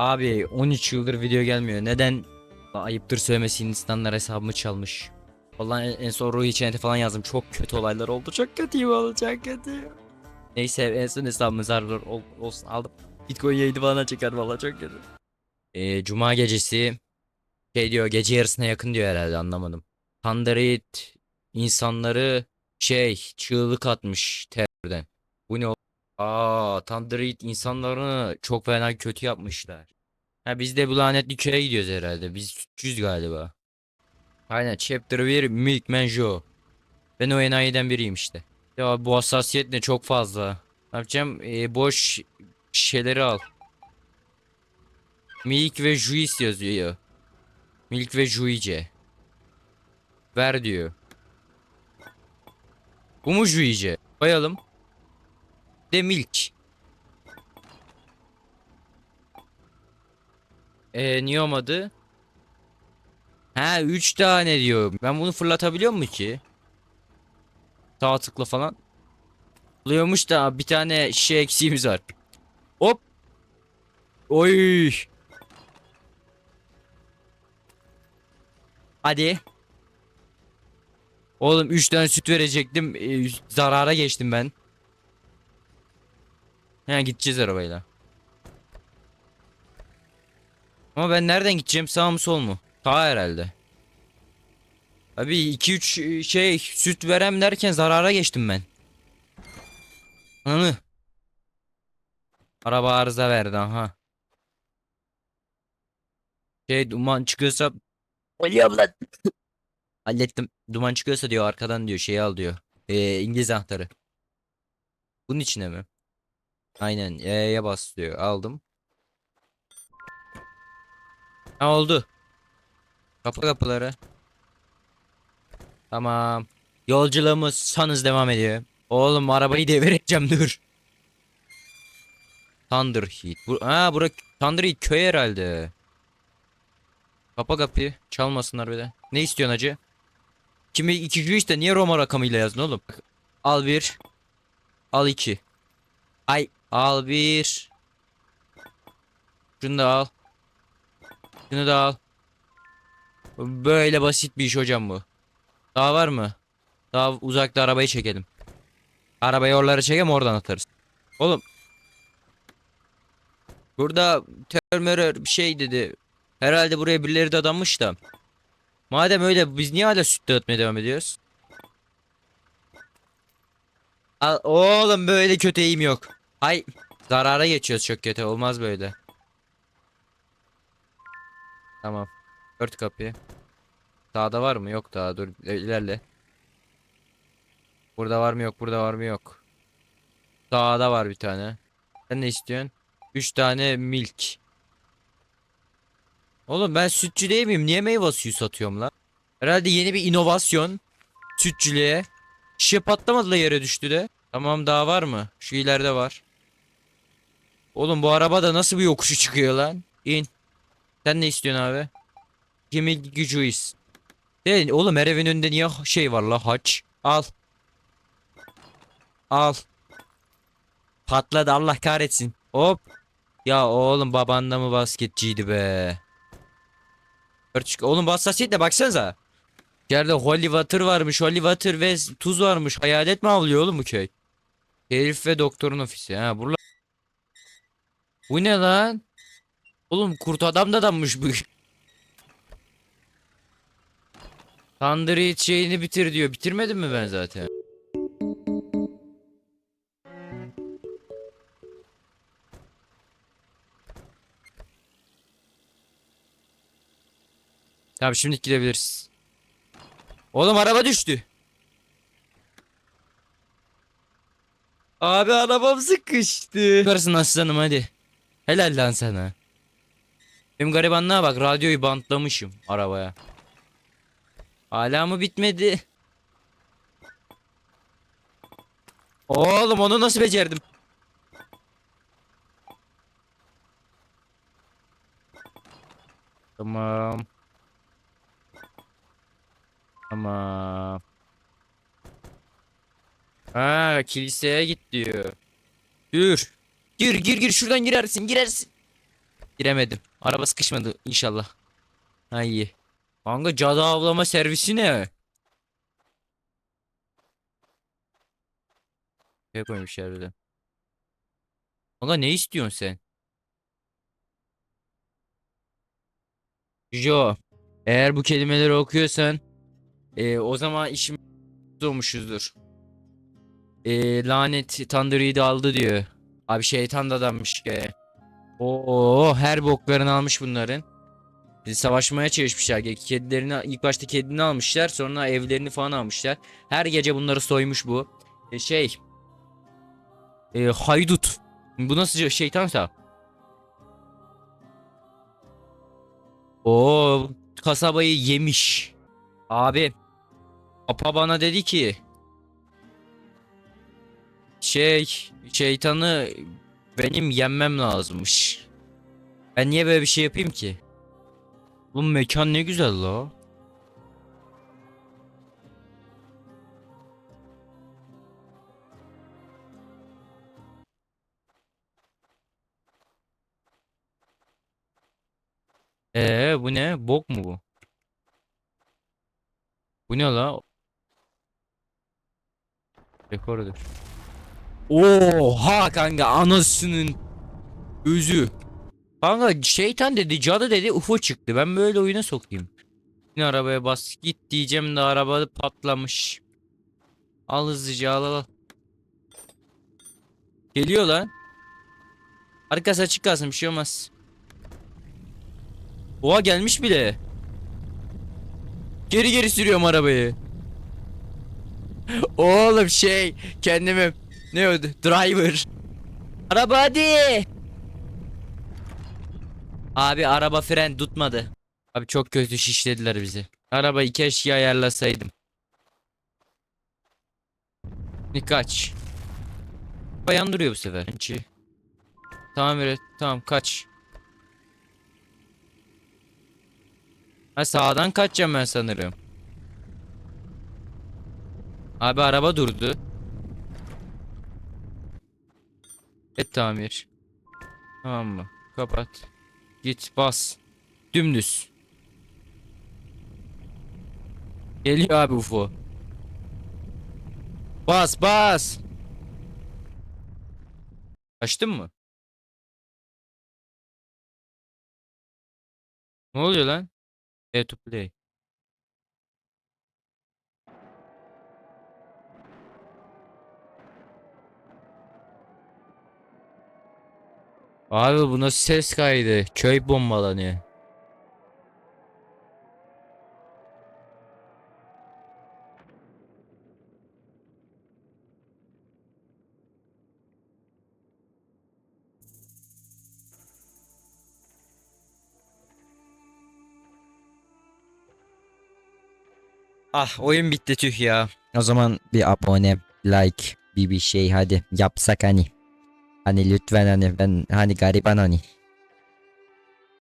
Abi 13 yıldır video gelmiyor. Neden? Ayıptır söylemesi Hindistanlar hesabımı çalmış. Vallahi en, en son Ruhi Çenet'e falan yazdım. Çok kötü olaylar oldu. Çok kötü oldu. Çok kötü. Neyse en son hesabımı zarar ol- olsun aldım. Bitcoin yayını bana çıkar valla çok kötü. Ee, Cuma gecesi şey diyor gece yarısına yakın diyor herhalde anlamadım. Tandarit insanları şey çığlık atmış terörden. Aa Tandarit insanlarını çok fena kötü yapmışlar. Ha biz de bu lanetli köye gidiyoruz herhalde. Biz sütçüyüz galiba. Aynen chapter 1 Milkman Joe. Ben o enayiden biriyim işte. Ya bu hassasiyet ne çok fazla. Ne yapacağım? Ee, boş şeyleri al. Milk ve Juice yazıyor. Milk ve Juice. Ver diyor. Bu mu Juice? Koyalım. De Milk. Ee, niye olmadı? Ha 3 tane diyor. Ben bunu fırlatabiliyor mu ki? Sağ tıkla falan. Oluyormuş da bir tane şey eksiğimiz var. Hop. Oy. Hadi. Oğlum 3 tane süt verecektim. Ee, zarara geçtim ben. He gideceğiz arabayla. Ama ben nereden gideceğim? Sağ mı sol mu? Sağ herhalde. Abi 2-3 şey süt verem derken zarara geçtim ben. Anı. Araba arıza verdi aha. Şey duman çıkıyorsa Ölüyorum lan. Hallettim. Duman çıkıyorsa diyor arkadan diyor şeyi al diyor. Ee, İngiliz anahtarı. Bunun içine mi? Aynen. E'ye bas diyor. Aldım. Ha oldu. Kapı kapıları. Tamam. Yolculuğumuz son hız devam ediyor. Oğlum arabayı devireceğim dur. Thunder Heat. Bu, ha bura Thunder Heat köy herhalde. Kapa kapıyı. Çalmasınlar bir de. Ne istiyorsun hacı? Kimi iki işte niye Roma rakamıyla yazdın oğlum? Al bir. Al iki. Ay al bir. Şunu da al. Şunu da al. Böyle basit bir iş hocam bu. Daha var mı? Daha uzakta arabayı çekelim. Arabayı oralara çekelim oradan atarız. Oğlum. Burada termörör bir şey dedi. Herhalde buraya birileri de adanmış da. Madem öyle biz niye hala süt dağıtmaya devam ediyoruz? Al, oğlum böyle kötü eğim yok. Hay zarara geçiyoruz çok kötü olmaz böyle. Tamam. Ört kapıyı. Sağda var mı? Yok daha dur e, ilerle. Burada var mı yok burada var mı yok. Sağda var bir tane. Sen ne istiyorsun? 3 tane milk. Oğlum ben sütçü değil miyim? Niye meyve suyu satıyorum lan? Herhalde yeni bir inovasyon. Sütçülüğe. Şişe patlamadı da yere düştü de. Tamam daha var mı? Şu ileride var. Oğlum bu arabada nasıl bir yokuşu çıkıyor lan? İn. Sen ne istiyorsun abi? Kimi gücüyüz. De oğlum her evin önünde niye şey var la haç? Al. Al. Patladı Allah kahretsin. Hop. Ya oğlum baban da mı basketçiydi be? Oğlum hassasiyetle baksanıza. Yerde holy water varmış, holy water ve tuz varmış. Hayalet mi avlıyor oğlum bu köy? Herif ve doktorun ofisi. Ha burla. Bu ne lan? Oğlum kurt adam da adammış bu. Tandır şeyini bitir diyor. Bitirmedim mi ben zaten? Tamam şimdi gidebiliriz. Oğlum araba düştü. Abi arabam sıkıştı. Yukarısın aslanım hadi. Helal lan sana. Benim garibanlığa bak radyoyu bantlamışım arabaya. Hala mı bitmedi? Oğlum onu nasıl becerdim? Tamam. Tamam. Ha kiliseye git diyor. Dur. Gir gir gir şuradan girersin girersin. Giremedim. Araba sıkışmadı inşallah. Ha iyi. Kanka cadı avlama servisi ne? Koymuşlar bir de. Kanka ne istiyorsun sen? Jo. Eğer bu kelimeleri okuyorsan e, o zaman işim olmuşuzdur. E, lanet Thunder'ı da aldı diyor. Abi şeytan da adammış ki. Oo her boklarını almış bunların. Bizi savaşmaya çalışmışlar. Kedilerini ilk başta kedini almışlar, sonra evlerini falan almışlar. Her gece bunları soymuş bu. E, şey. E, haydut. Bu nasıl şeytansa? O kasabayı yemiş. Abi. Papa bana dedi ki. Şey, şeytanı benim yenmem lazımmış. Ben niye böyle bir şey yapayım ki? Bu mekan ne güzel la. Ee bu ne? Bok mu bu? Bu ne la? Rekordur. Oha kanka anasının özü. Kanka şeytan dedi, cadı dedi, UFO çıktı. Ben böyle oyuna sokayım. Yine arabaya bas git diyeceğim de araba patlamış. Al hızlıca al. al. Geliyor lan. Arkası açık kalsın bir şey olmaz. Oha gelmiş bile. Geri geri sürüyorum arabayı. Oğlum şey kendimi ne oldu? Driver. Araba hadi. Abi araba fren tutmadı. Abi çok kötü şişlediler bizi. Arabayı keşke ayarlasaydım. Ne kaç? Bayan duruyor bu sefer. Tamam evet tamam kaç. Ha sağdan kaçacağım ben sanırım. Abi araba durdu. Et tamir. Tamam mı? Kapat. Git bas. Dümdüz. Geliyor abi UFO. Bas bas. Açtın mı? Ne oluyor lan? E to play. Abi bu nasıl ses kaydı? Köy bombalanıyor. Ah oyun bitti tüh ya. O zaman bir abone, like, bir bir şey hadi yapsak hani. Hani lütfen hani ben hani gariban hani.